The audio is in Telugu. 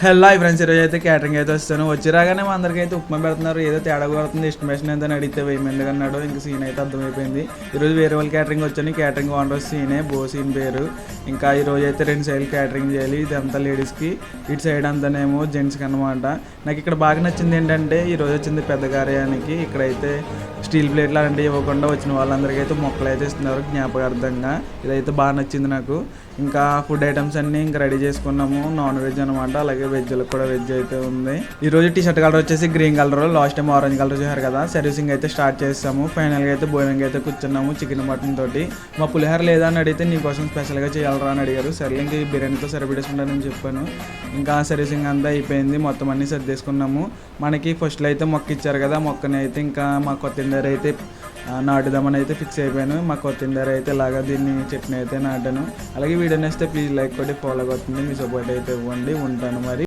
హలో ఈ ఫ్రెండ్స్ ఈరోజు అయితే క్యాటరింగ్ అయితే వస్తాను. వచ్చి రాగానే మా అందరికీ అయితే ఉప్మా పెడుతున్నారు. ఏదో తేడా కొడుతుంది ఎస్టిమేషన్ ఎంత అని అడిగితే వెయ్యి అన్నాడు. ఇంకా సీన్ అయితే అర్థమైపోయింది. ఈరోజు వేరే వాళ్ళ క్యాటరింగ్ వచ్చాను క్యాటరింగ్ ఓనర్ సీనే బో సీన్ పేరు. ఇంకా ఈ రోజు అయితే రెండు సైడ్లు క్యాటరింగ్ చేయాలి. ఇదంతా లేడీస్కి ఇటు సైడ్ అంతానేమో జెంట్స్కి అనమాట నాకు ఇక్కడ బాగా నచ్చింది ఏంటంటే ఈ రోజు వచ్చింది పెద్ద కార్యానికి. ఇక్కడైతే స్టీల్ ప్లేట్లు అలాంటివి ఇవ్వకుండా వచ్చిన వాళ్ళందరికీ అయితే మొక్కలు అయితే ఇస్తున్నారు జ్ఞాపకార్థంగా. ఇదైతే బాగా నచ్చింది నాకు. ఇంకా ఫుడ్ ఐటమ్స్ అన్ని ఇంకా రెడీ చేసుకున్నాము. నాన్ వెజ్ అనమాట అలాగే వెజ్లకు కూడా వెజ్ అయితే ఉంది. ఈ రోజు టీ షర్ట్ కలర్ వచ్చేసి green colour last time orange colour చూసారు కదా. సర్వీసింగ్ అయితే స్టార్ట్ చేస్తాము ఫైనల్గా అయితే భోజనంకి అయితే కూర్చున్నాము చికెన్ మటన్ తోటి. మా పులిహోర లేదా అని అడిగితే నీకోసం స్పెషల్గా చేయాలరా అని అడిగారు. సరే ఇంక ఈ బిర్యానీతో సరిపెట్టేసుకుంటానని చెప్పాను. ఇంకా సర్వీసింగ్ అంతా అయిపోయింది. మొత్తం అన్ని సర్దేసుకున్నాము. మనకి ఫస్ట్లో అయితే మొక్క ఇచ్చారు కదా మొక్కని అయితే ఇంకా మా కొత్తిమీర అయితే నాటుదామని అయితే ఫిక్స్ అయిపోయాను. మా కొత్తిమీర అయితే ఇలాగా దీన్ని చట్నీ అయితే నాటాను. అలాగే వీడియో నేస్తే ప్లీజ్ లైక్ కొట్టి ఫాలో అవుతుంది మీ సపోర్ట్ అయితే ఇవ్వండి. ఉంటాను మరి.